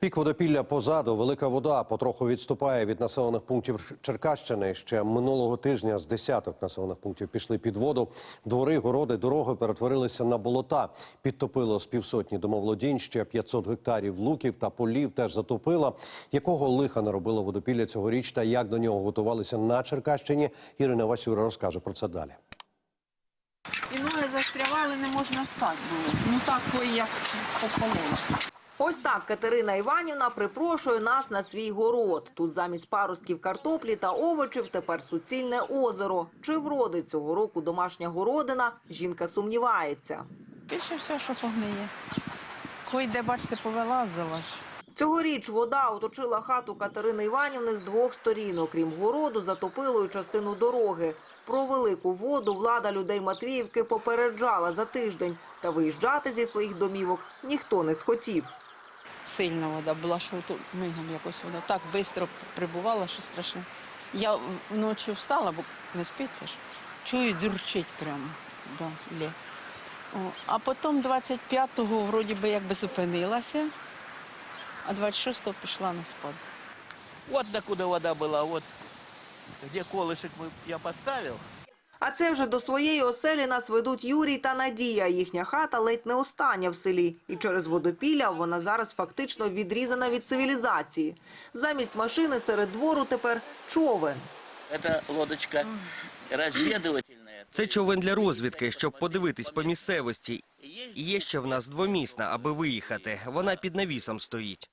Пік водопілля позаду, велика вода потроху відступає від населених пунктів Черкащини. Ще минулого тижня з десяток населених пунктів пішли під воду. Двори, городи, дороги перетворилися на болота. Підтопило з півсотні домоволодінь, ще 500 гектарів луків та полів теж затопило. Якого лиха наробило водопілля цьогоріч та як до нього готувалися на Черкащині, Ірина Васюра розкаже про це далі. І ноги застрявали, не можна стати було. Ну так як попалило. Ось так Катерина Іванівна припрошує нас на свій город. Тут замість паростків картоплі та овочів тепер суцільне озеро. Чи вродить цього року домашня городина, жінка сумнівається. Більше все, що погниє. Кой де, бачите, повилазила ж. Цьогоріч вода оточила хату Катерини Іванівни з двох сторін. Окрім городу, затопило й частину дороги. Про велику воду влада людей Матвіївки попереджала за тиждень. Та виїжджати зі своїх домівок ніхто не схотів Сильна вода була, що тут мигом якось вода. Так швидко прибувала, що страшне. Я вночі встала, бо не спиться ж. Чую, дзюрчить прямо. Да, лє. О, а потім 25-го вроді би якби зупинилася, а 26-го пішла на спад. Вот докуда вода была, вот где колышек мы, я поставил. А це вже до своєї оселі нас ведуть Юрій та Надія. Їхня хата ледь не остання в селі. І через водопілля вона зараз фактично відрізана від цивілізації. Замість машини серед двору тепер човен. Это лодочка разведывательная. Це човен для розвідки, щоб подивитись по місцевості. І є ще в нас двомісна, аби виїхати. Вона під навісом стоїть.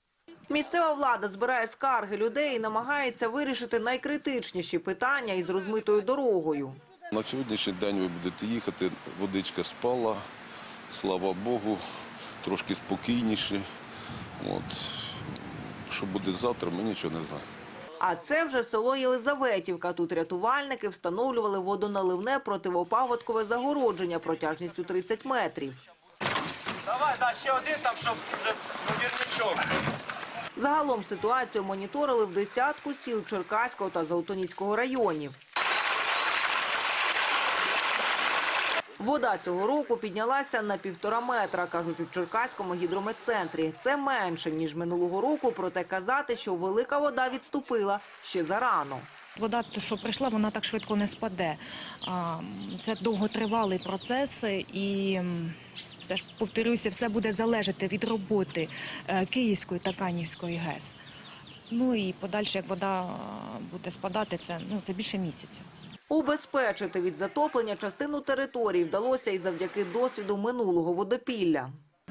Місцева влада збирає скарги людей і намагається вирішити найкритичніші питання із розмитою дорогою. На сьогоднішній день ви будете їхати, водичка спала, слава Богу, трошки спокійніше. От. Що буде завтра, ми нічого не знаємо. А це вже село Єлизаветівка. Тут рятувальники встановлювали водоналивне противопаводкове загородження протяжністю 30 метрів. Давай, да, ще один там, щоб вже вірничок. Загалом ситуацію моніторили в десятку сіл Черкаського та Золотоніського районів. Вода цього року піднялася на півтора метра, кажуть у Черкаському гідрометцентрі. Це менше, ніж минулого року, проте казати, що велика вода відступила ще зарано. Вода, що прийшла, вона так швидко не спаде. Це довготривалий процес, і все ж повторюся, все буде залежати від роботи е, Київської та Канівської ГЕС. Ну і подальше, як вода буде спадати, це ну це більше місяця. Убезпечити від затоплення частину території вдалося і завдяки досвіду минулого водопілля.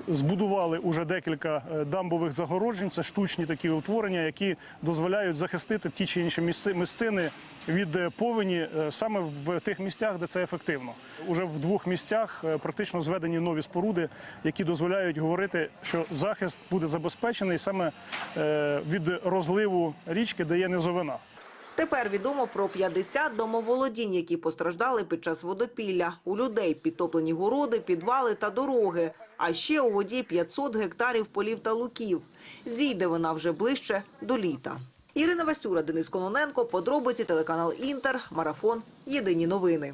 Збудували уже декілька е, дамбових загороджень. Це штучні такі утворення, які дозволяють захистити ті чи інші місцини від е, повені е, саме в тих місцях, де це ефективно. Уже в двох місцях практично зведені нові споруди, які дозволяють говорити, що захист буде забезпечений саме від розливу річки, де є низовина. Тепер відомо про 50 домоволодінь, які постраждали під час водопілля. У людей підтоплені городи, підвали та дороги. А ще у воді 500 гектарів полів та луків. Зійде вона вже ближче до літа. Ірина Васюра, Денис Кононенко, подробиці телеканал Інтер, Марафон. Єдині новини.